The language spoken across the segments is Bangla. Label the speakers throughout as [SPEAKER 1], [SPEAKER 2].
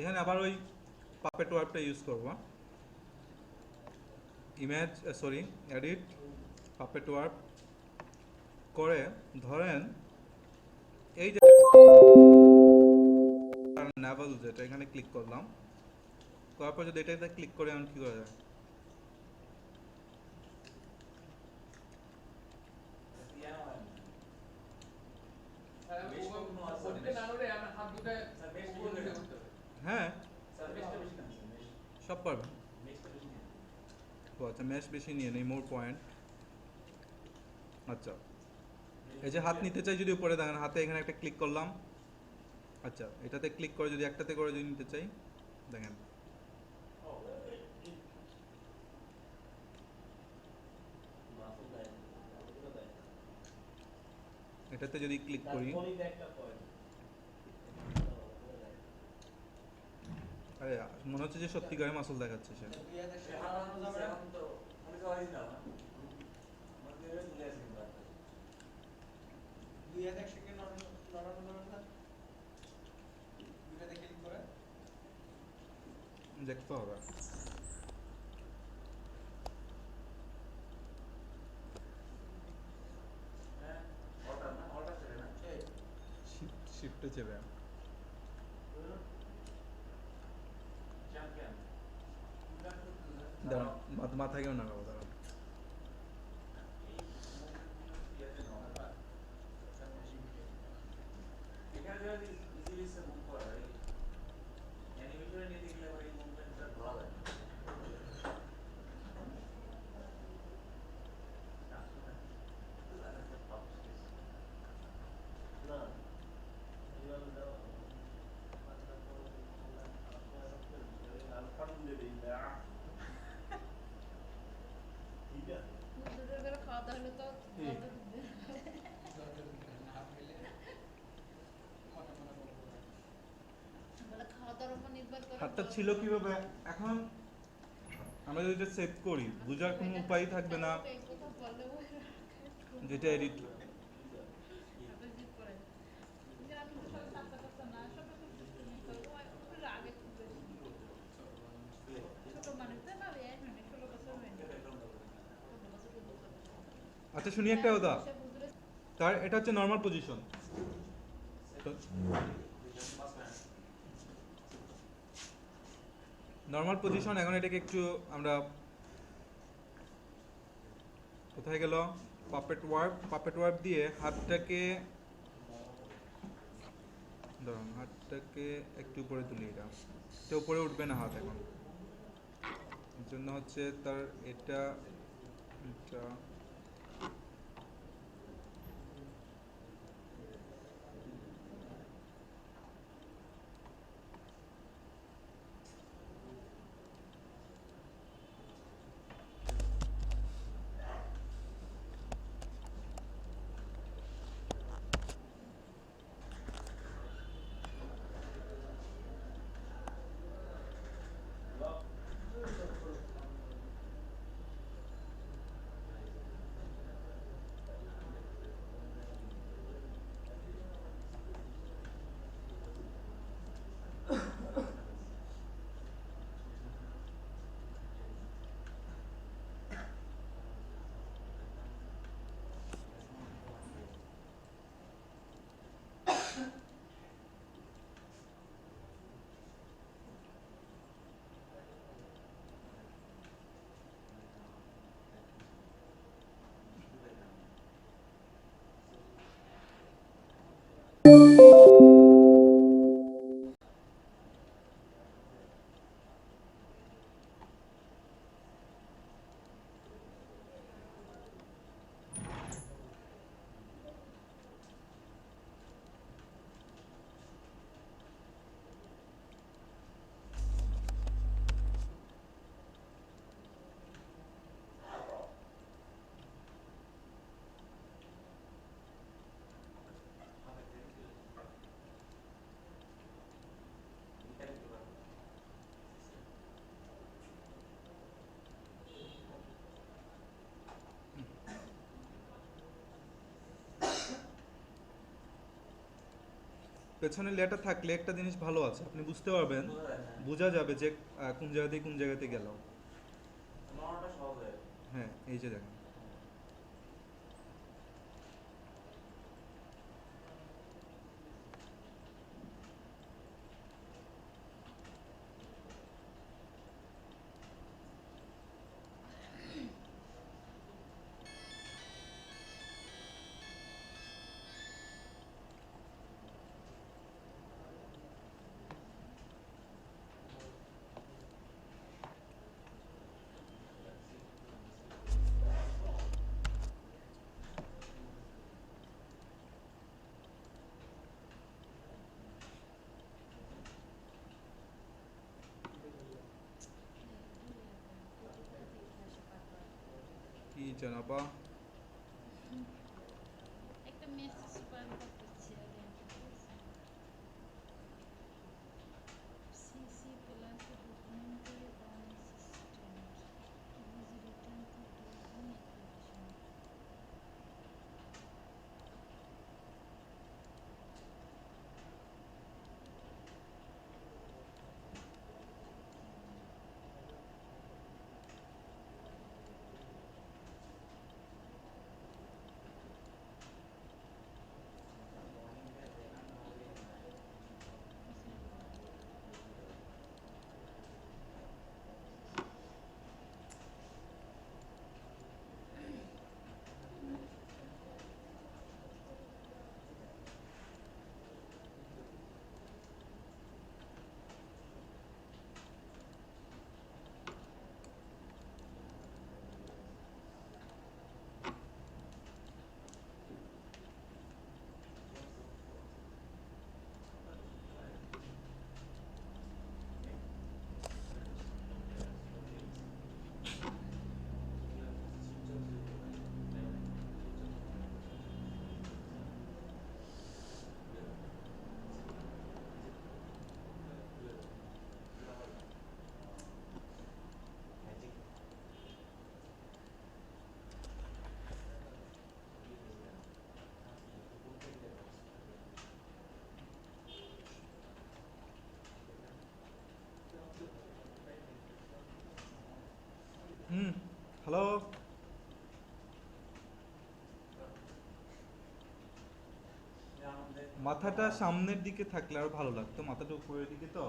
[SPEAKER 1] এখানে আবার ওই পাপেট ওয়ার্পটা ইউজ করব। Image sorry edit puppet warp করে ধরেন এই যে নাভেল যেটা, এখানে ক্লিক করলাম। করার পর যদি এটাতে ক্লিক করে, আমি কী করা যায়? সব পারবে? ও আচ্ছা ম্যাশ বেশি নিয়ে নেই মোর পয়েন্ট আচ্ছা। এই যে হাত নিতে চাই যদি উপরে দেখেন, হাতে এখানে একটা ক্লিক করলাম। আচ্ছা এটাতে ক্লিক করে যদি একটাতে করে যদি নিতে চাই, দেখেন। এটাতে যদি ক্লিক করি আরে মনে হচ্ছে যে সত্যিকারের মাসল দেখাচ্ছে সে। দেখতে হবে। শিফটে চেপে। দাঁড়ান মাথা
[SPEAKER 2] তো-
[SPEAKER 1] ছিল কীভাবে? এখন আমরা যদি সেভ করি, বোঝার কোনো উপায় থাকবে না। যেটা এডিট। আচ্ছা শুনি একটা কথা। তার, এটা হচ্ছে নর্মাল পজিশন নর্মাল পজিশন এখন এটাকে একটু আমরা কোথায় গেল? পাপেট ওয়ার্প পাপেট ওয়ার্প দিয়ে হাতটাকে ধরুন হাতটাকে একটু উপরে তুলি এটা এটা উপরে উঠবে না হাত এখন। এর জন্য হচ্ছে তার এটা এটা পেছনে লেটা থাকলে একটা জিনিস ভালো আছে আপনি বুঝতে পারবেন।
[SPEAKER 3] বোঝা
[SPEAKER 1] যাবে যে কোন জায়গা থেকে কোন জায়গাতে গেল।
[SPEAKER 3] হ্যাঁ
[SPEAKER 1] এই যে দেখেন। কি হুম হ্যালো মাথাটা সামনের দিকে থাকলে আরও ভালো লাগতো মাথাটা উপরের দিকে তো।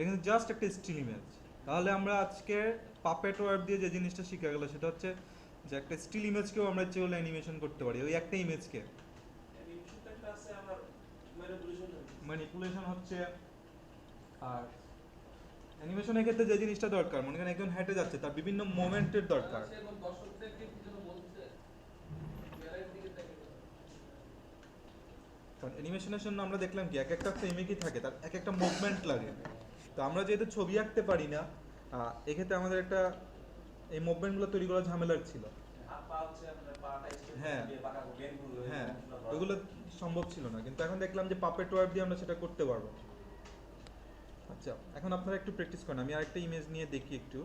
[SPEAKER 1] এখানে জাস্ট একটা স্টিল ইমেজ তাহলে আমরা আজকে পাপেট ওয়ার্ড দিয়ে যে জিনিসটা শিখে গেল সেটা হচ্ছে যে একটা স্টিল ইমেজকেও আমরা করলে অ্যানিমেশন করতে পারি ওই একটা ইমেজকে
[SPEAKER 3] ম্যানিপুলেশন
[SPEAKER 1] হচ্ছে আর অ্যানিমেশনের ক্ষেত্রে যে জিনিসটা দরকার, মনে করেন একজন হেঁটে যাচ্ছে, তার বিভিন্ন মোমেন্টের দরকার। কারণ অ্যানিমেশনের জন্য আমরা দেখলাম কি, এক একটা ফ্রেমে থাকে, তার এক একটা মুভমেন্ট লাগে তো আমরা যেহেতু ছবি আঁকতে পারি না এক্ষেত্রে আমাদের একটা এই মুভমেন্টগুলো তৈরি করা ঝামেলার ছিল হ্যাঁ। হ্যাঁ ওগুলো সম্ভব ছিল না, কিন্তু এখন দেখলাম যে পাপেট ওয়ার্ক দিয়ে আমরা সেটা করতে পারব আচ্ছা এখন আপনারা একটু প্র্যাকটিস করেন। আমি আরেকটা ইমেজ নিয়ে দেখি একটু।